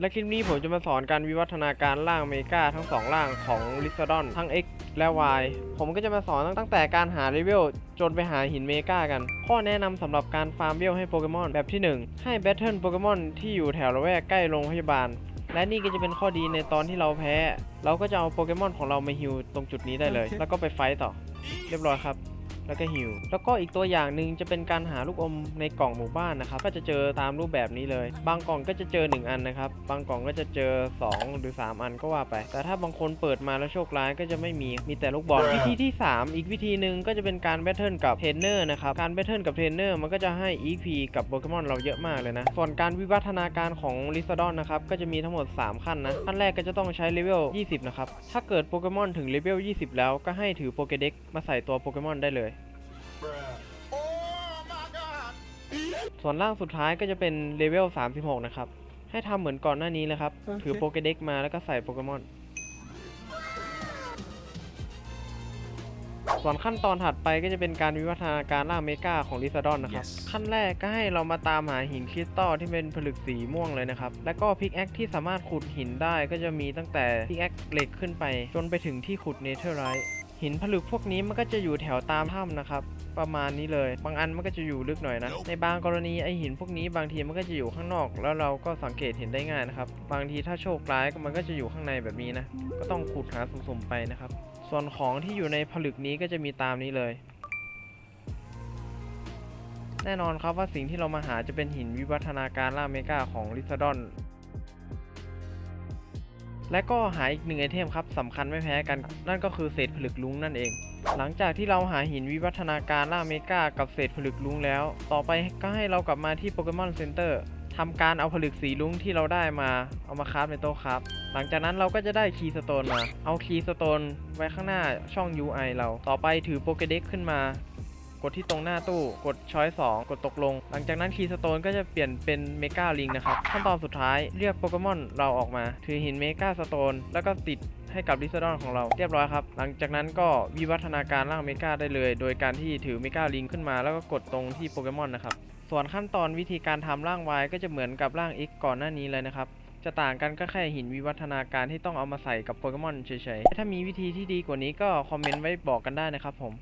และคลิปนี้ผมจะมาสอนการวิวัฒนาการร่างเมกาทั้งสองร่างของลิซ a ดอนทั้ง X และ Y ผมก็จะมาสอนตั้งแต่การหาเลเวลจนไปหาหินเมกากัน ข้อแนะนำสำหรับการฟาร์มเวลให้โปเกมอนแบบที่ 1 ให้แบทเทิลโปเกมอนที่อยู่แถวละแวกใกล้โรงพยาบาล และนี่ก็จะเป็นข้อดีในตอนที่เราแพ้ เราก็จะเอาโปเกมอนของเรามาฮิวตรงจุดนี้ได้เลย แล้วก็ไปไฟต์ต่อ เรียบร้อยครับ แล้วก็ฮิว แล้วก็อีกตัวอย่างหนึ่งจะเป็นการหาลูกอมในกล่องหมู่บ้านนะครับ ก็จะเจอตามรูปแบบนี้เลย บางกล่องก็จะเจอ 1 อันนะครับ บางกล่องก็จะเจอ 2 หรือ 3 อันก็ว่าไป แต่ถ้าบางคนเปิดมาแล้วโชคร้ายก็จะไม่มี มีแต่ลูกบอล วิธีที่ 3 อีกวิธีหนึ่งก็จะเป็นการแบทเทิลกับเทรนเนอร์นะครับ การแบทเทิลกับเทรนเนอร์มันก็จะให้ EP กับโปเกมอนเราเยอะมากเลยนะ ส่วนการวิวัฒนาการของลิซ a ดอนนะครับ ก็จะมีทั้งหมด 3 ขั้นนะ ขั้นแรกก็จะต้องใช้เลเวล 20 นะครับ ถ้าเกิดโปเกมอนถึงเลเวล 20 แล้วก็ให้ถือโปเกเด็กมาใส่ตัวโปเกมอนได้เลย ส่วนล่างสุดท้ายก็จะเป็นเลเวล 36 นะครับ ให้ทำเหมือนก่อนหน้านี้เลยครับโอเคถือโปเกเด็กมาแล้วก็ใส่โปเกมอน ส่วนขั้นตอนถัดไปก็จะเป็นการวิวัฒนาการล่างเมกาของลิซาดอนนะครับ Yes ขั้นแรกก็ให้เรามาตามหาหินคริสตัลที่เป็นผลึกสีม่วงเลยนะครับ แล้วก็พิกแอคที่สามารถขุดหินได้ก็จะมีตั้งแต่พิกแอคเหล็กขึ้นไป จนไปถึงที่ขุดเนเธอร์ไรท์ หินผลึกพวกนี้มันก็จะอยู่แถวตามถ้ำนะครับ ประมาณนี้เลย บางอันมันก็จะอยู่ลึกหน่อยนะ ในบางกรณีไอหินพวกนี้บางทีมันก็จะอยู่ข้างนอก แล้วเราก็สังเกตเห็นได้ง่ายนะครับ บางทีถ้าโชคร้ายก็มันก็จะอยู่ข้างในแบบนี้นะ ก็ต้องขุดหาสุ่มๆไปนะครับ ส่วนของที่อยู่ในผลึกนี้ก็จะมีตามนี้เลย แน่นอนครับว่าสิ่งที่เรามาหาจะเป็นหินวิวัฒนาการล่าเมกาของลิซาดอน และก็หาอีกหนึ่งไอเทมครับสำคัญไม่แพ้กัน นั่นก็คือเศษผลึกลุ้งนั่นเอง หลังจากที่เราหาหินวิวัฒนาการล่าเมกากับเศษผลึกลุ้งแล้ว ต่อไปก็ให้เรากลับมาที่โปเกมอนเซ็นเตอร์ทำการเอาผลึกสีลุ้งที่เราได้มาเอามาคราฟในโต๊ะครับ หลังจากนั้นเราก็จะได้คีย์สโตนมา เอาคีย์สโตนไว้ข้างหน้าช่อง UI เรา ต่อไปถือโปเกเด็กขึ้นมา ดที่ตรงหน้าตู้ กดช้อย2กดตกลง หลังจากนั้นคีย์สโตนก็จะเปลี่ยนเป็นเมกาลิงนะครับ ขั้นตอนสุดท้ายเรียกโปเกมอนเราออกมา ถือหินเมกาสโตนแล้วก็ติดให้กับลิซ a ดอนของเราเรียบร้อยครับ หลังจากนั้นก็วิวัฒนาการร่างเมกาได้เลย โดยการที่ถือเมกาลิงขึ้นมา แล้วก็กดตรงที่โปเกมอนนะครับ ส่วนขั้นตอนวิธีการทำร่าง Y ก็จะเหมือนกับร่าง X ก่อนหน้านี้เลยนะครับจะต่างกันก็แค่หินวิวัฒนาการที่ต้องเอามาใส่กับโปเกมอนเฉยๆ ถ้ามีวิธีที่ดีกว่านี้ก็คอมเมนต์ไว้บอกกันได้นะครับผม